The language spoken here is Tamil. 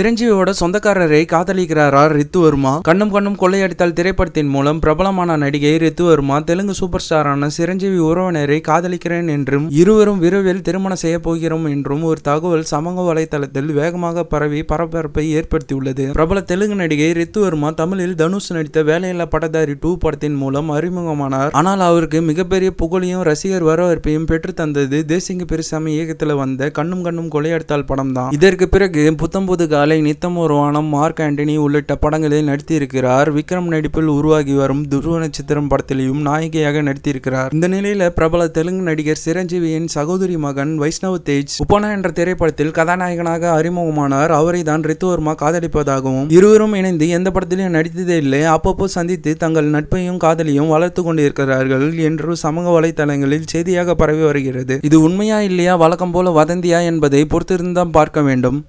சிரஞ்சீவியோட சொந்தக்காரரை காதலிக்கிறாரா ரித்துவர்மா கண்ணும் கண்ணும் கொள்ளையடித்தால் திரைப்படத்தின் மூலம் பிரபலமான நடிகை ரித்துவர்மா தெலுங்கு சூப்பர் ஸ்டாரான சிரஞ்சீவி உறவினரை காதலிக்கிறேன் என்றும் இருவரும் விரைவில் திருமணம் செய்ய போகிறோம் என்றும் ஒரு தகவல் சமூக வலைதளத்தில் வேகமாக பரவி பரபரப்பை ஏற்படுத்தியுள்ளது. பிரபல தெலுங்கு நடிகை ரித்துவர்மா தமிழில் தனுஷ் நடித்த வேலையில்லா பட்டதாரி டூ படத்தின் மூலம் அறிமுகமானார். ஆனால் அவருக்கு மிகப்பெரிய புகழையும் ரசிகர் வரவேற்பையும் பெற்று தந்தது தேசிங்க பெருசாமி இயக்கத்தில் வந்த கண்ணும் கண்ணும் கொலையடித்தால் படம் தான் இதற்கு பிறகு புத்தம்புது கால நித்தம் ஒரு வானம் மார்க் ஆண்டனி உள்ளிட்ட படங்களில் நடித்திருக்கிறார். விக்ரம் நடிப்பில் உருவாகி வரும் துருவ நட்சத்திரம் படத்திலையும் நாயகியாக நடித்திருக்கிறார். இந்த நிலையில பிரபல தெலுங்கு நடிகர் சிரஞ்சீவியின் சகோதரி மகன் வைஷ்ணவ் தேஜ் உப்பனா என்ற திரைப்படத்தில் கதாநாயகனாக அறிமுகமானார். அவரை தான் ரித்துவர்மா காதலிப்பதாகவும் இருவரும் இணைந்து எந்த படத்திலையும் நடித்ததே இல்லை. அப்பப்போ சந்தித்து தங்கள் நட்பையும் காதலியும் வளர்த்து கொண்டிருக்கிறார்கள் என்று சமூக வலைதளங்களில் செய்தியாக பரவி வருகிறது. இது உண்மையா இல்லையா? வழக்கம் போல வதந்தியா என்பதை பொறுத்திருந்தான் பார்க்க வேண்டும்.